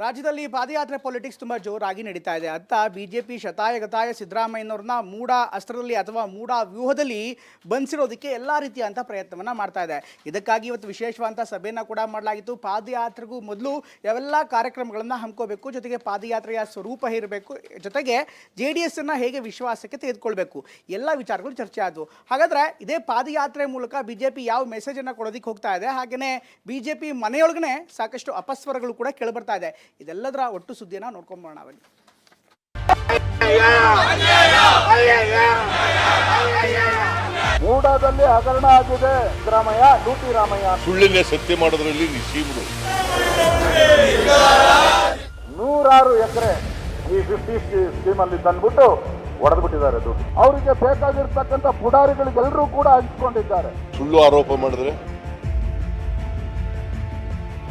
ರಾಜ್ಯದಲ್ಲಿ ಪಾದಯಾತ್ರೆ ಪಾಲಿಟಿಕ್ಸ್ ತುಂಬ ಜೋರಾಗಿ ನಡೀತಾ ಇದೆ ಅತ್ತ ಬಿಜೆಪಿ ಶತಾಯ ಗತಾಯ ಸಿದ್ದರಾಮಯ್ಯನವ್ರನ್ನ ಮೂಡ ಅಸ್ತ್ರದಲ್ಲಿ ಅಥವಾ ಮೂಡ ವ್ಯೂಹದಲ್ಲಿ ಬಂಧಿಸಿರೋದಕ್ಕೆ ಎಲ್ಲ ಅಂತ ಪ್ರಯತ್ನವನ್ನು ಮಾಡ್ತಾ ಇದೆ. ಇದಕ್ಕಾಗಿ ಇವತ್ತು ವಿಶೇಷವಾದಂಥ ಸಭೆಯನ್ನು ಕೂಡ ಮಾಡಲಾಗಿತ್ತು. ಪಾದಯಾತ್ರೆಗೂ ಮೊದಲು ಯಾವೆಲ್ಲ ಕಾರ್ಯಕ್ರಮಗಳನ್ನು ಹಮ್ಮಿಕೋಬೇಕು, ಜೊತೆಗೆ ಪಾದಯಾತ್ರೆಯ ಸ್ವರೂಪ ಇರಬೇಕು ಜೊತೆಗೆ ಜೆ ಡಿ ಎಸ್ಸನ್ನು ಹೇಗೆ ವಿಶ್ವಾಸಕ್ಕೆ ತೆಗೆದುಕೊಳ್ಬೇಕು, ಎಲ್ಲ ವಿಚಾರಗಳು ಚರ್ಚೆ ಆದವು. ಹಾಗಾದರೆ ಇದೇ ಪಾದಯಾತ್ರೆ ಮೂಲಕ ಬಿ ಜೆ ಪಿ ಯಾವ ಮೆಸೇಜನ್ನು ಕೊಡೋದಕ್ಕೆ ಹೋಗ್ತಾ ಇದೆ ಹಾಗೆಯೇ ಬಿ ಜೆ ಪಿ ಮನೆಯೊಳಗನೆ ಸಾಕಷ್ಟು ಅಪಸ್ವರಗಳು ಕೂಡ ಕೇಳಿಬರ್ತಾ ಇದೆ. ಇದೆಲ್ಲದರ ಒಟ್ಟು ಸುದ್ದಿನ ನೋಡ್ಕೊಂಬೋಣ ಬನ್ನಿ. ಮೂಡಾದಲ್ಲಿ ಹಗರಣ ಆಗಿದೆ. ರಾಮಯ್ಯ ಡ್ಯೂಟಿ ರಾಮಯ್ಯ. ಸುಳ್ಳಿನ ಸತ್ಯ ಮಾಡೋದ್ರಲ್ಲಿ ನಿಶೀಮರು ನೂರಾರು ಎಕರೆ ಈ ಫಿಫ್ಟಿ ಸ್ಕೀಮ್ ಅಲ್ಲಿ ತಂದ್ಬಿಟ್ಟು ಒಡೆದು ಬಿಟ್ಟಿದ್ದಾರೆ ದುಡ್ಡು. ಅವರಿಗೆ ಬೇಕಾಗಿರ್ತಕ್ಕಂಥ ಪುಡಾರಿಗಳಿಗೆಲ್ಲರೂ ಕೂಡ ಹಂಚಿಕೊಂಡಿದ್ದಾರೆ. ಸುಳ್ಳು ಆರೋಪ ಮಾಡಿದ್ರೆ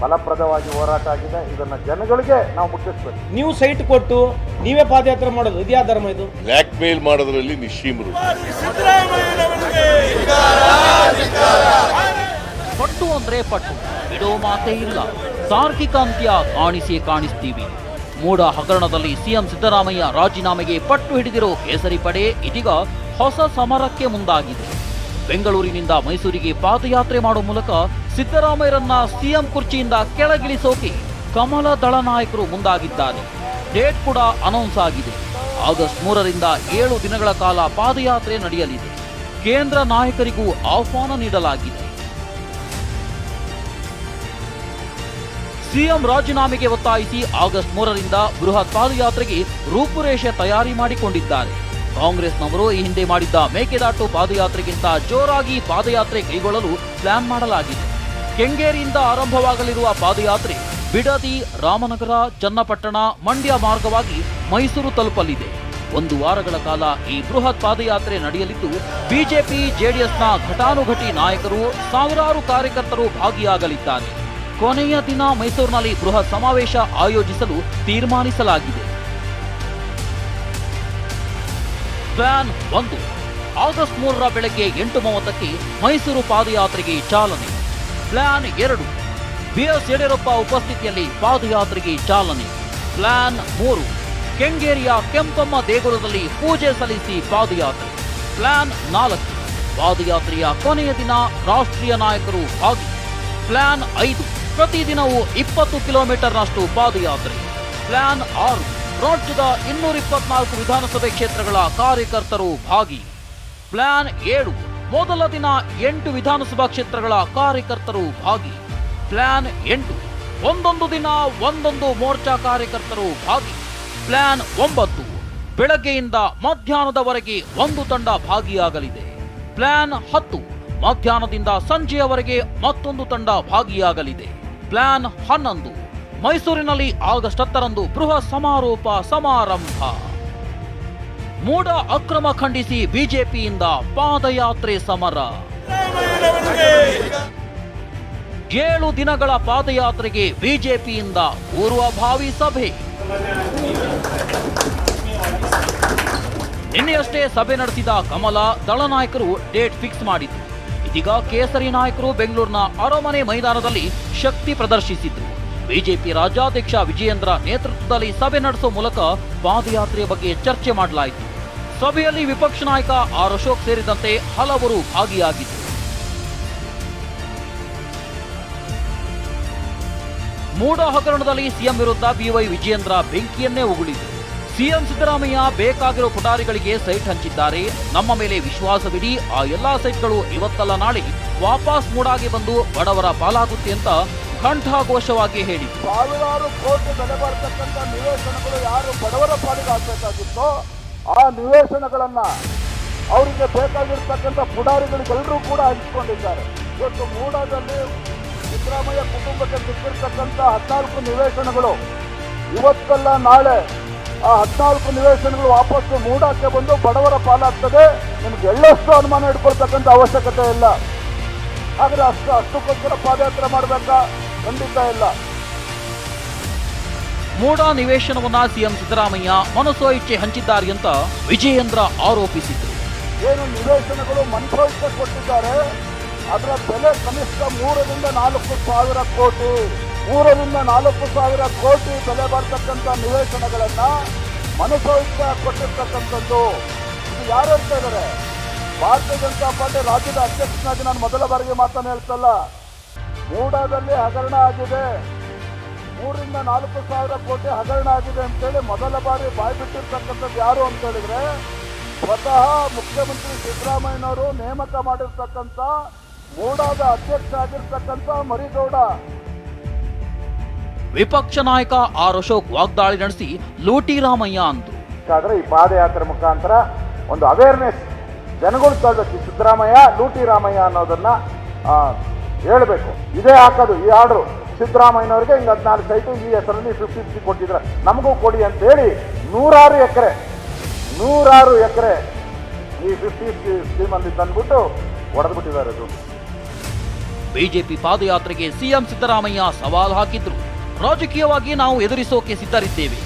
ಫಲಪ್ರದವಾಗಿ ಹೋರಾಟ ಆಗಿದೆ. ಇದನ್ನ ಜನಗಳಿಗೆ ನಾವು ಮುಟ್ಟಿಸ್ಬೇಕು. ನೀವು ಸೈಟ್ ಕೊಟ್ಟು ನೀವೇ ಪಾದಯಾತ್ರೆ ಮಾಡೋದು ಇದ್ಯಾ ಧರ್ಮ ಇದು? ಬ್ಲ್ಯಾಕ್ ಮೇಲ್ ಮಾಡೋದ್ರಲ್ಲಿ ನಿಶೀಮರು ಪಟ್ಟು ಅಂದ್ರೆ ಪಟ್ಟು ಬಿಡೋ ಮಾತೇ ಇಲ್ಲ. ತಾರ್ಕಿಕ ಅಂತ್ಯ ಕಾಣಿಸಿ ಕಾಣಿಸ್ತೀವಿ. ಮೂಡ ಹಗರಣದಲ್ಲಿ ಸಿಎಂ ಸಿದ್ದರಾಮಯ್ಯ ರಾಜೀನಾಮೆಗೆ ಪಟ್ಟು ಹಿಡಿದಿರೋ ಕೇಸರಿ ಪಡೆ ಇದೀಗ ಹೊಸ ಸಮರಕ್ಕೆ ಮುಂದಾಗಿದೆ. ಬೆಂಗಳೂರಿನಿಂದ ಮೈಸೂರಿಗೆ ಪಾದಯಾತ್ರೆ ಮಾಡುವ ಮೂಲಕ ಸಿದ್ದರಾಮಯ್ಯರನ್ನ ಸಿಎಂ ಕುರ್ಚಿಯಿಂದ ಕೆಳಗಿಳಿಸೋಕೆ ಕಮಲ ದಳ ನಾಯಕರು ಮುಂದಾಗಿದ್ದಾರೆ. ಡೇಟ್ ಕೂಡ ಅನೌನ್ಸ್ ಆಗಿದೆ. ಆಗಸ್ಟ್ ಮೂರರಿಂದ ಏಳು ದಿನಗಳ ಕಾಲ ಪಾದಯಾತ್ರೆ ನಡೆಯಲಿದೆ. ಕೇಂದ್ರ ನಾಯಕರಿಗೂ ಆಹ್ವಾನ ನೀಡಲಾಗಿದೆ. ಸಿಎಂ ರಾಜೀನಾಮೆಗೆ ಒತ್ತಾಯಿಸಿ ಆಗಸ್ಟ್ ಮೂರರಿಂದ ಬೃಹತ್ ಪಾದಯಾತ್ರೆಗೆ ರೂಪುರೇಷೆ ತಯಾರಿ ಮಾಡಿಕೊಂಡಿದ್ದಾರೆ. ಕಾಂಗ್ರೆಸ್ನವರು ಈ ಹಿಂದೆ ಮಾಡಿದ್ದ ಮೇಕೆದಾಟು ಪಾದಯಾತ್ರೆಗಿಂತ ಜೋರಾಗಿ ಪಾದಯಾತ್ರೆ ಕೈಗೊಳ್ಳಲು ಪ್ಲಾನ್ ಮಾಡಲಾಗಿದೆ. ಕೆಂಗೇರಿಯಿಂದ ಆರಂಭವಾಗಲಿರುವ ಪಾದಯಾತ್ರೆ ಬಿಡದಿ, ರಾಮನಗರ, ಚನ್ನಪಟ್ಟಣ, ಮಂಡ್ಯ ಮಾರ್ಗವಾಗಿ ಮೈಸೂರು ತಲುಪಲಿದೆ. ಒಂದು ವಾರಗಳ ಕಾಲ ಈ ಬೃಹತ್ ಪಾದಯಾತ್ರೆ ನಡೆಯಲಿದ್ದು, ಬಿಜೆಪಿ, ಜೆಡಿಎಸ್ನ ಘಟಾನುಘಟಿ ನಾಯಕರು ಸಾವಿರಾರು ಕಾರ್ಯಕರ್ತರು ಭಾಗಿಯಾಗಲಿದ್ದಾರೆ. ಕೊನೆಯ ದಿನ ಮೈಸೂರಿನಲ್ಲಿ ಬೃಹತ್ ಸಮಾವೇಶ ಆಯೋಜಿಸಲು ತೀರ್ಮಾನಿಸಲಾಗಿದೆ. ಪ್ಲಾನ್ ಒಂದು. ಆಗಸ್ಟ್ ಮೂರರ ಬೆಳಗ್ಗೆ ಎಂಟು ಮೂವತ್ತಕ್ಕೆ ಮೈಸೂರು ಪಾದಯಾತ್ರೆಗೆ ಚಾಲನೆ. ಪ್ಲಾನ್ ಎರಡು. ಬಿಎಸ್ ಯಡಿಯೂರಪ್ಪ ಉಪಸ್ಥಿತಿಯಲ್ಲಿ ಪಾದಯಾತ್ರೆಗೆ ಚಾಲನೆ. ಪ್ಲಾನ್ ಮೂರು. ಕೆಂಗೇರಿಯ ಕೆಂಪಮ್ಮ ದೇಗುಲದಲ್ಲಿ ಪೂಜೆ ಸಲ್ಲಿಸಿ ಪಾದಯಾತ್ರೆ. ಪ್ಲಾನ್ ನಾಲ್ಕು. ಪಾದಯಾತ್ರೆಯ ಕೊನೆಯ ದಿನ ರಾಷ್ಟ್ರೀಯ ನಾಯಕರು ಭಾಗಿ ಪ್ಲಾನ್ ಐದು. ಪ್ರತಿದಿನವೂ ಇಪ್ಪತ್ತು ಕಿಲೋಮೀಟರ್ನಷ್ಟು ಪಾದಯಾತ್ರೆ. ಪ್ಲಾನ್ ಆರು. ರಾಜ್ಯದ ಇನ್ನೂರ ಇಪ್ಪತ್ನಾಲ್ಕು ವಿಧಾನಸಭೆ ಕ್ಷೇತ್ರಗಳ ಕಾರ್ಯಕರ್ತರು ಭಾಗಿ. ಪ್ಲಾನ್ ಏಳು. ಮೊದಲ ದಿನ ಎಂಟು ವಿಧಾನಸಭಾ ಕ್ಷೇತ್ರಗಳ ಕಾರ್ಯಕರ್ತರು ಭಾಗಿ. ಪ್ಲಾನ್ ಎಂಟು. ಒಂದೊಂದು ದಿನ ಒಂದೊಂದು ಮೋರ್ಚಾ ಕಾರ್ಯಕರ್ತರು ಭಾಗಿ. ಪ್ಲಾನ್ ಒಂಬತ್ತು. ಬೆಳಗ್ಗೆಯಿಂದ ಮಧ್ಯಾಹ್ನದವರೆಗೆ ಒಂದು ತಂಡ ಭಾಗಿಯಾಗಲಿದೆ. ಪ್ಲಾನ್ ಹತ್ತು. ಮಧ್ಯಾಹ್ನದಿಂದ ಸಂಜೆಯವರೆಗೆ ಮತ್ತೊಂದು ತಂಡ ಭಾಗಿಯಾಗಲಿದೆ. ಪ್ಲಾನ್ ಹನ್ನೊಂದು. ಮೈಸೂರಿನಲ್ಲಿ ಆಗಸ್ಟ್ ಹತ್ತರಂದು ಬೃಹತ್ ಸಮಾರೋಪ ಸಮಾರಂಭ. ಮೂಡ ಅಕ್ರಮ ಖಂಡಿಸಿ ಬಿಜೆಪಿಯಿಂದ ಪಾದಯಾತ್ರೆ ಸಮರ. ಏಳು ದಿನಗಳ ಪಾದಯಾತ್ರೆಗೆ ಬಿಜೆಪಿಯಿಂದ ಪೂರ್ವಭಾವಿ ಸಭೆ. ನಿನ್ನೆಯಷ್ಟೇ ಸಭೆ ನಡೆಸಿದ ಕಮಲ ದಳ ನಾಯಕರು ಡೇಟ್ ಫಿಕ್ಸ್ ಮಾಡಿದ್ರು. ಇದೀಗ ಕೇಸರಿ ನಾಯಕರು ಬೆಂಗಳೂರಿನ ಅರಮನೆ ಮೈದಾನದಲ್ಲಿ ಶಕ್ತಿ ಪ್ರದರ್ಶಿಸಿದ್ರು. ಬಿಜೆಪಿ ರಾಜ್ಯಾಧ್ಯಕ್ಷ ವಿಜಯೇಂದ್ರ ನೇತೃತ್ವದಲ್ಲಿ ಸಭೆ ನಡೆಸುವ ಮೂಲಕ ಪಾದಯಾತ್ರೆಯ ಬಗ್ಗೆ ಚರ್ಚೆ ಮಾಡಲಾಯಿತು. ಸಭೆಯಲ್ಲಿ ವಿಪಕ್ಷ ನಾಯಕ ಆರ್ ಅಶೋಕ್ ಸೇರಿದಂತೆ ಹಲವರು ಭಾಗಿಯಾಗಿದ್ದರು. ಮೂಡ ಹಗರಣದಲ್ಲಿ ಸಿಎಂ ವಿರುದ್ಧ ಬಿವೈ ವಿಜಯೇಂದ್ರ ಬೆಂಕಿಯನ್ನೇ ಉಗುಳಿದರು. ಸಿಎಂ ಸಿದ್ದರಾಮಯ್ಯ ಬೇಕಾಗಿರೋ ಪುಟಾರಿಗಳಿಗೆ ಸೈಟ್ ಹಂಚಿದ್ದಾರೆ. ನಮ್ಮ ಮೇಲೆ ವಿಶ್ವಾಸವಿಡಿ, ಆ ಎಲ್ಲಾ ಸೈಟ್ಗಳು ಇವತ್ತಲ್ಲ, ನಾಳೆ ವಾಪಸ್ ಮೂಡಾಗಿ ಬಂದು ಬಡವರ ಪಾಲಾಗುತ್ತೆ ಅಂತ ಕಂಠಾಘೋಷವಾಗಿ ಹೇಳಿದರು. ಸಾವಿರಾರು ಕೋಟಿ ಬೆಲೆ ಬರ್ತಕ್ಕಂಥ ನಿವೇಶನಗಳು ಯಾರು ಬಡವರ ಪಾಲಿಗೆ ಆಗ್ಬೇಕಾಗಿತ್ತೋ ಆ ನಿವೇಶನಗಳನ್ನು ಅವರಿಗೆ ಬೇಕಾಗಿರ್ತಕ್ಕಂಥ ಪುಡಾರಿಗಳಿಗೆಲ್ಲರೂ ಕೂಡ ಹಂಚಿಕೊಂಡಿದ್ದಾರೆ. ಇವತ್ತು ಮೂಡಾದಲ್ಲಿ ಸಿದ್ದರಾಮಯ್ಯ ಕುಟುಂಬಕ್ಕೆ ಸಿಕ್ಕಿರ್ತಕ್ಕಂಥ ಹದಿನಾಲ್ಕು ನಿವೇಶನಗಳು. ಇವತ್ತಲ್ಲ ನಾಳೆ ಆ ಹದಿನಾಲ್ಕು ನಿವೇಶನಗಳು ವಾಪಸ್ಸು ಮೂಡಕ್ಕೆ ಬಂದು ಬಡವರ ಪಾಲಾಗ್ತದೆ. ನಿಮ್ಗೆ ಎಳ್ಳಷ್ಟು ಅನುಮಾನ ಇಟ್ಕೊಳ್ತಕ್ಕಂಥ ಅವಶ್ಯಕತೆ ಇಲ್ಲ. ಆದರೆ ಅಷ್ಟು ಅಷ್ಟಕ್ಕೋಸ್ಕರ ಪಾದಯಾತ್ರೆ ಮಾಡಬೇಕಾ? ಖಂಡಿತ ಇಲ್ಲ. ಮೂಡ ನಿವೇಶನವನ್ನ ಸಿಎಂ ಸಿದ್ದರಾಮಯ್ಯ ಮನಸೋ ಇಚ್ಛೆ ಹಂಚಿದ್ದಾರೆ ಅಂತ ವಿಜಯೇಂದ್ರ ಆರೋಪಿಸಿದರು. ಏನು ನಿವೇಶನಗಳು ಮನಸ್ಸೋಕೆ ಕೊಟ್ಟಿದ್ದಾರೆ? ಅದರ ಬೆಲೆ ಕನಿಷ್ಠ ಮೂರರಿಂದ ನಾಲ್ಕು ಸಾವಿರ ಕೋಟಿ. ಮೂರರಿಂದ ನಾಲ್ಕು ಸಾವಿರ ಕೋಟಿ ಬೆಲೆ ಬರ್ತಕ್ಕಂಥ ನಿವೇಶನಗಳನ್ನ ಇಚ್ಛೆ ಕೊಟ್ಟಿರ್ತಕ್ಕಂಥದ್ದು. ಇದು ಯಾರು ಹೇಳ್ತಾ ಇದ್ದಾರೆ? ಭಾರತೀಯ ಜನತಾ ಪಾರ್ಟಿ ರಾಜ್ಯದ ಅಧ್ಯಕ್ಷನಾಗಿ ನಾನು ಮೊದಲ ಬಾರಿಗೆ ಮಾತನ್ನು ಹೇಳ್ತಲ್ಲ. ಮೂಡಾದಲ್ಲಿ ಹಗರಣ ಆಗಿದೆ. ಮೂರರಿಂದ ನಾಲ್ಕು ಸಾವಿರ ಕೋಟಿ ಹಗರಣ ಆಗಿದೆ ಅಂತೇಳಿ ಮೊದಲ ಬಾರಿ ಬಾಯ್ಬಿಟ್ಟಿರ್ತಕ್ಕಂಥದ್ದು ಯಾರು ಅಂತ ಹೇಳಿದ್ರೆ ಸ್ವತಃ ಮುಖ್ಯಮಂತ್ರಿ ಸಿದ್ದರಾಮಯ್ಯನವರು ನೇಮಕ ಮಾಡಿರ್ತಕ್ಕಂಥ ಮೂಡಾದ ಅಧ್ಯಕ್ಷ ಆಗಿರ್ತಕ್ಕಂಥ ಮರಿಗೌಡ. ವಿಪಕ್ಷ ನಾಯಕ ಆರ್ ಅಶೋಕ್ ವಾಗ್ದಾಳಿ ನಡೆಸಿ ಲೂಟಿ ರಾಮಯ್ಯ ಅಂತ ಆದ್ರೆ ಈ ಪಾದಯಾತ್ರೆ ಮುಖಾಂತರ ಒಂದು ಅವೇರ್ನೆಸ್ ಜನಗಳು ತಗೋಬೇಕು ಸಿದ್ದರಾಮಯ್ಯ ಲೂಟಿ ರಾಮಯ್ಯ ಅನ್ನೋದನ್ನ ಹೇಳಬೇಕು. ಇದೇ ಹಾಕೋದು ಈ ಆರ್ಡ್ರು. ಸಿದ್ದರಾಮಯ್ಯನವ್ರಿಗೆ ಹಿಂಗೆ ಹದಿನಾಲ್ಕು ಸೈಟು ಈ ಹೆಸರಲ್ಲಿ ಫಿಫ್ಟಿ ಫಿಫ್ಟಿ ಕೊಟ್ಟಿದ್ರೆ ನಮಗೂ ಕೊಡಿ ಅಂತೇಳಿ ನೂರಾರು ಎಕರೆ ನೂರಾರು ಎಕರೆ ಈ ಫಿಫ್ಟಿ ಸ್ಕೀಮಲ್ಲಿ ತಂದ್ಬಿಟ್ಟು ಹೊಡೆದ್ಬಿಟ್ಟಿದ್ದಾರೆ ಅದು. ಬಿಜೆಪಿ ಪಾದಯಾತ್ರೆಗೆ ಸಿಎಂ ಸಿದ್ದರಾಮಯ್ಯ ಸವಾಲು ಹಾಕಿದ್ರು. ರಾಜಕೀಯವಾಗಿ ನಾವು ಎದುರಿಸೋಕೆ ಸಿದ್ಧರಿದ್ದೇವೆ.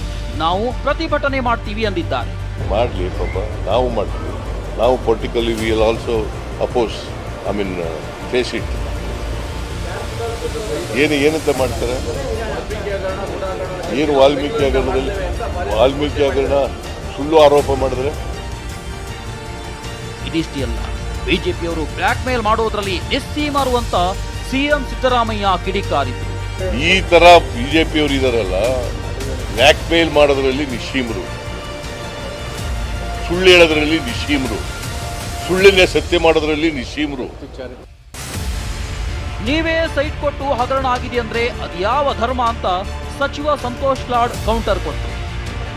ನಾವು ಪ್ರತಿಭಟನೆ ಮಾಡ್ತೀವಿ ಅಂದಿದ್ದಾರೆ. ಮಾಡಲಿ ಪಾಪ ನಾವು ಮಾಡ್ತೀವಿ. ನಾವು politically we will also oppose I mean face it ಏನು ಏನಂತ ಮಾಡ್ತಾರೆ? ಏನು ವಾಲ್ಮೀಕಿ ಹಗರಣದಲ್ಲಿ? ವಾಲ್ಮೀಕಿ ಹಗರಣ ಸುಳ್ಳು ಆರೋಪ ಮಾಡಿದ್ರೆ? ಇದಿಷ್ಟೇ ಅಲ್ಲ ಬಿಜೆಪಿಯವರು ಬ್ಲಾಕ್ ಮೇಲ್ ಮಾಡುವುದರಲ್ಲಿ ಎಸ್ಸಿ ಮಾರುವಂತ ಸಿಎಂ ಸಿದ್ದರಾಮಯ್ಯ ಕಿಡಿಕಾರಿದ್ರು ಈ ತರ ಬಿಜೆಪಿಯವರು ಇದಾರಲ್ಲ ಬ್ಲ್ಯಾಕ್ ಮೇಲ್ ಮಾಡೋದ್ರಲ್ಲಿ ನಿಶೀಮರು ಸುಳ್ಳು ಹೇಳೋದ್ರಲ್ಲಿ ನಿಶೀಮರು ಸುಳ್ಳನ್ನೇ ಸತ್ಯ ಮಾಡೋದ್ರಲ್ಲಿ ನಿಶೀಮರು ನೀವೇ ಸೈಟ್ ಕೊಟ್ಟು ಹಗರಣ ಆಗಿದೆ ಅಂದ್ರೆ ಅದ್ಯಾವ ಧರ್ಮ ಅಂತ ಸಚಿವ ಸಂತೋಷ್ ಲಾಡ್ ಕೌಂಟರ್ ಕೊಟ್ಟರು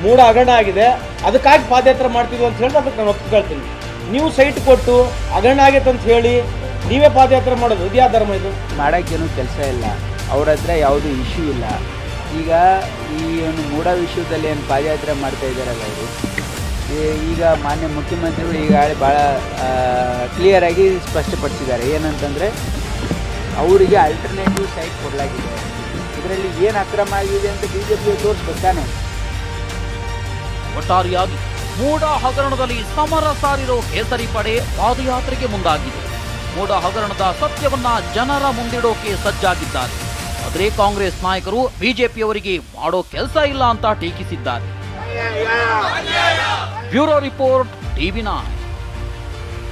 ಮೂಡ ಹಗರಣ ಆಗಿದೆ. ಅದಕ್ಕಾಗಿ ಪಾದಯಾತ್ರೆ ಮಾಡ್ತಿದ್ವಿ ಅಂತ ಹೇಳಿ ಅದಕ್ಕೆ ನಾನು ಒಪ್ಕೊಳ್ತೀನಿ ನೀವು ಸೈಟ್ ಕೊಟ್ಟು ಹಗರಣ ಆಗೈತೆ ಅಂತ ಹೇಳಿ ನೀವೇ ಪಾದಯಾತ್ರೆ ಮಾಡೋದು ಇದ್ಯಾ ಧರ್ಮ ಇದು? ಮಾಡೋಕ್ಕೇನು ಕೆಲಸ ಇಲ್ಲ. ಅವ್ರ ಹತ್ರ ಯಾವುದೂ ಇಶ್ಯೂ ಇಲ್ಲ. ಈಗ ಈ ಒಂದು ಮೂಡ ವಿಷಯದಲ್ಲಿ ಏನು ಪಾದಯಾತ್ರೆ ಮಾಡ್ತಾ ಇದ್ದಾರಲ್ಲ ಇವರು ಈಗ ಮಾನ್ಯ ಮುಖ್ಯಮಂತ್ರಿಗಳು ಈಗಾಗಲೇ ಭಾಳ ಕ್ಲಿಯರಾಗಿ ಸ್ಪಷ್ಟಪಡಿಸಿದ್ದಾರೆ. ಏನಂತಂದರೆ ಅವರಿಗೆ ಅಲ್ಟರ್ನೇಟಿವ್ ಸೈಟ್ ಕೊಡಲಾಗಿದೆ. ಇದರಲ್ಲಿ ಏನು ಅಕ್ರಮ ಆಗಿದೆ ಅಂತ ಬಿ ಜೆ ಪಿ ತೋರಿಸ್ಬೇಕಾನೆ? ಒಟ್ಟಾರೆಯಾಗಿ ಮೂಡ ಹಗರಣದಲ್ಲಿ ಸಮರ ಸಾರಿರೋ ಕೇಸರಿ ಪಡೆ ಪಾದಯಾತ್ರೆಗೆ ಮುಂದಾಗಿದೆ. ಮೂಡ ಹಗರಣದ ಸತ್ಯವನ್ನ ಜನರ ಮುಂದಿಡೋಕೆ ಸಜ್ಜಾಗಿದ್ದಾರೆ. ಆದರೆ ಕಾಂಗ್ರೆಸ್ ನಾಯಕರು ಬಿಜೆಪಿಯವರಿಗೆ ಮಾಡೋ ಕೆಲಸ ಇಲ್ಲ ಅಂತ ಟೀಕಿಸಿದ್ದಾರೆ. Bureau report TV nine